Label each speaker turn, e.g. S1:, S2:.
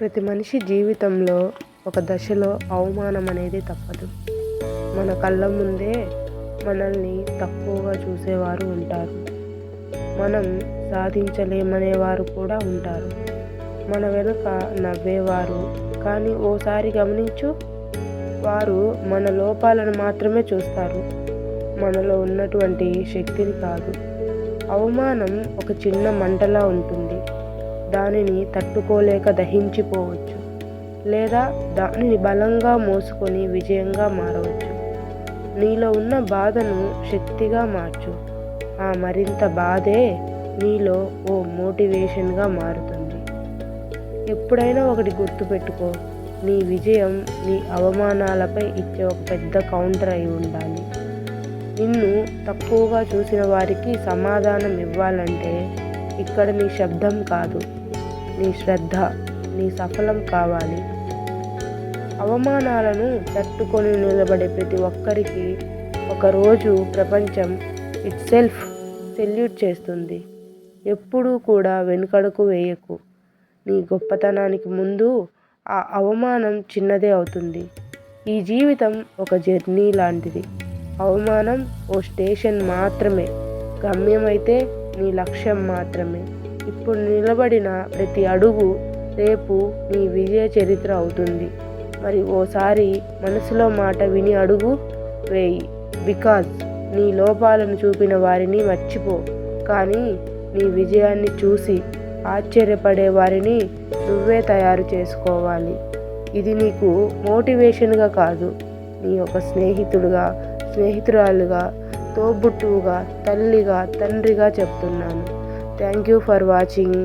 S1: ప్రతి మనిషి జీవితంలో ఒక దశలో అవమానం అనేది తప్పదు. మన కళ్ళ ముందే మనల్ని తక్కువగా చూసేవారు ఉంటారు. మనం సాధించలేమనేవారు కూడా ఉంటారు. మన వెనుక నవ్వేవారు కానీ ఓసారి గమనించు వారు మన లోపాలను మాత్రమే చూస్తారు. మనలో ఉన్నటువంటి శక్తిని కాదు. అవమానం ఒక చిన్న మంటలా ఉంటుంది. దానిని తట్టుకోలేక దహించిపోవచ్చు లేదా దానిని బలంగా మోసుకొని విజయంగా మారవచ్చు. నీలో ఉన్న బాధను శక్తిగా మార్చు. ఆ మరింత బాధే నీలో ఓ మోటివేషన్గా మారుతుంది. ఎప్పుడైనా ఒకటి గుర్తుపెట్టుకో నీ విజయం నీ అవమానాలపై ఇచ్చే ఒక పెద్ద కౌంటర్ అయి ఉండాలి. నిన్ను తక్కువగా చూసిన వారికి సమాధానం ఇవ్వాలంటే ఇక్కడ నీ శబ్దం కాదు. నీ శ్రద్ధ నీ సఫలం కావాలి. అవమానాలను తట్టుకొని నిలబడే ప్రతి ఒక్కరికి ఒకరోజు ప్రపంచం ఇట్ సెల్ఫ్ సెల్యూట్ చేస్తుంది. ఎప్పుడూ కూడా వెనుకడుకు వేయకు. నీ గొప్పతనానికి ముందు ఆ అవమానం చిన్నదే అవుతుంది. ఈ జీవితం ఒక జర్నీ లాంటిది. అవమానం ఓ స్టేషన్ మాత్రమే. గమ్యమైతే నీ లక్ష్యం మాత్రమే. ఇప్పుడు నిలబడిన ప్రతి అడుగు రేపు నీ విజయ చరిత్ర అవుతుంది. మరి ఓసారి మనసులో మాట విని అడుగు వేయి. బికాజ్ నీ లోపాలను చూపిన వారిని మర్చిపో. కానీ నీ విజయాన్ని చూసి ఆశ్చర్యపడే వారిని నువ్వే తయారు చేసుకోవాలి. ఇది నీకు మోటివేషన్గా కాదు. నీ ఒక స్నేహితుడుగా స్నేహితురాలుగా తోబుట్టువుగా తల్లిగా తండ్రిగా చెప్తున్నాను. Thank you for watching